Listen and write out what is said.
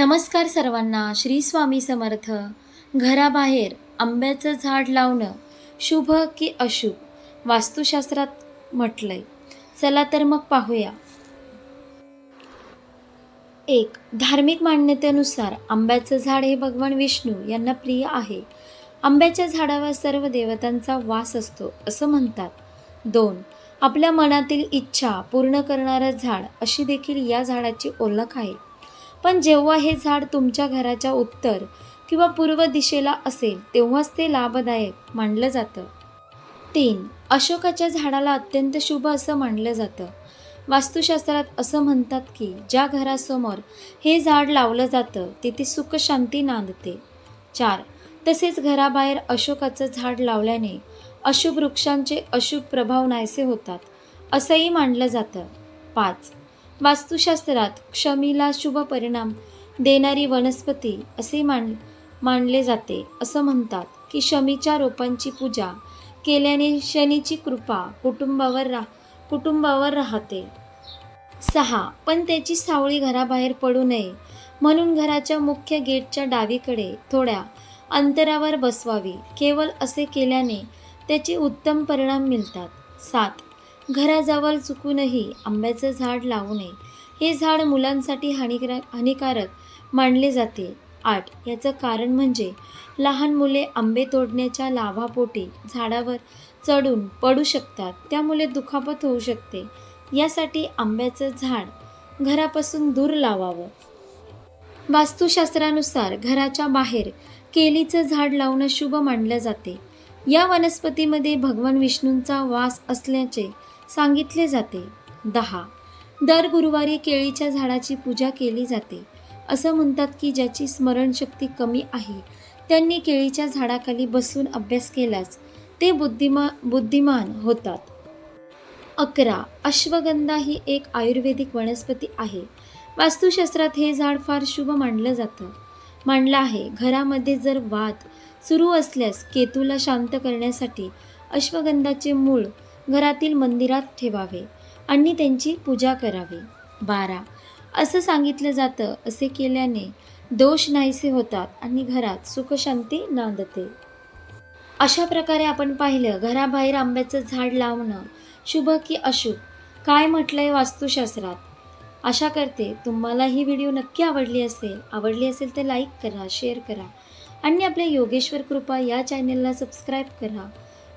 नमस्कार सर्वांना श्री स्वामी समर्थ. घराबाहेर आंब्याचं झाड लावणं शुभ की अशुभ वास्तुशास्त्रात म्हटलंय. चला तर मग पाहूया. एक धार्मिक मान्यतेनुसार आंब्याचं झाड हे भगवान विष्णू यांना प्रिय आहे. आंब्याच्या झाडावर सर्व देवतांचा वास असतो असं म्हणतात. दोन आपल्या मनातील इच्छा पूर्ण करणारं झाड अशी देखील या झाडाची ओळख आहे. पण जेव्हा हे झाड तुमच्या घराच्या उत्तर किंवा पूर्व दिशेला असेल तेव्हाच ते लाभदायक मानलं जातं. तीन अशोकाच्या झाडाला अत्यंत शुभ असं मानलं जातं. वास्तुशास्त्रात असं म्हणतात की ज्या घरासमोर हे झाड लावलं जातं तिथे सुखशांती नांदते. चार तसेच घराबाहेर अशोकाचं झाड लावल्याने अशुभ वृक्षांचे अशुभ प्रभाव नाहीसे होतात असंही मानलं जातं. पाच वास्तुशास्त्रात क्षमीला शुभ परिणाम देणारी वनस्पती असे मान मानले जाते. असं म्हणतात की शमीच्या रोपांची पूजा केल्याने शनीची कृपा कुटुंबावर रा कुटुंबावर राहते. सहा. पण त्याची सावळी घराबाहेर पडू नये. म्हणून घराच्या मुख्य गेटच्या डावीकडे थोड्या अंतरावर बसवावी. केवळ असे केल्याने त्याचे उत्तम परिणाम मिळतात. सात. घराजवळ चुकूनही आंब्याचं झाड लावू नये. हे झाड मुलांसाठी हानिकारक हानिकारक मानले जाते. आठ याचं कारण म्हणजे लहान मुले आंबे तोडण्याच्या लाभापोटी झाडावर चढून पडू शकतात. त्यामुळे दुखापत होऊ शकते. यासाठी आंब्याचं झाड घरापासून दूर लावावं. वास्तुशास्त्रानुसार घराच्या बाहेर केलीचं झाड लावणं शुभ मानलं जाते. या वनस्पतीमध्ये भगवान विष्णूंचा वास असल्याचे सांगितले जाते. दहा. दर गुरुवारी केळीच्या झाडाची पूजा केली जाते. असं म्हणतात की ज्याची स्मरणशक्ती कमी आहे त्यांनी केळीच्या झाडाखाली बसून अभ्यास केलाच. ते बुद्धिमा बुद्धिमान होतात. अकरा. अश्वगंधा ही एक आयुर्वेदिक वनस्पती आहे. वास्तुशास्त्रात हे झाड फार शुभ मानलं जातं. मानलं आहे घरामध्ये जर वाद सुरू असल्यास केतूला शांत करण्यासाठी अश्वगंधाचे मूळ घरातील मंदिरात ठेवावे आणि त्यांची पूजा करावी. बारा. असं सांगितलं जातं असे केल्याने दोष नाहीसे होतात आणि घरात सुखशांती नांदते. अशा प्रकारे आपण पाहिलं घराबाहेर आंब्याचं झाड लावणं शुभ की अशुभ? काय म्हटलंय वास्तुशास्त्रात? आशा करते तुम्हाला ही व्हिडिओ नक्की आवडली असेल. आवडली असेल तर लाईक करा शेअर करा आणि आपल्या योगेश्वर कृपा या चॅनलला सबस्क्राईब करा.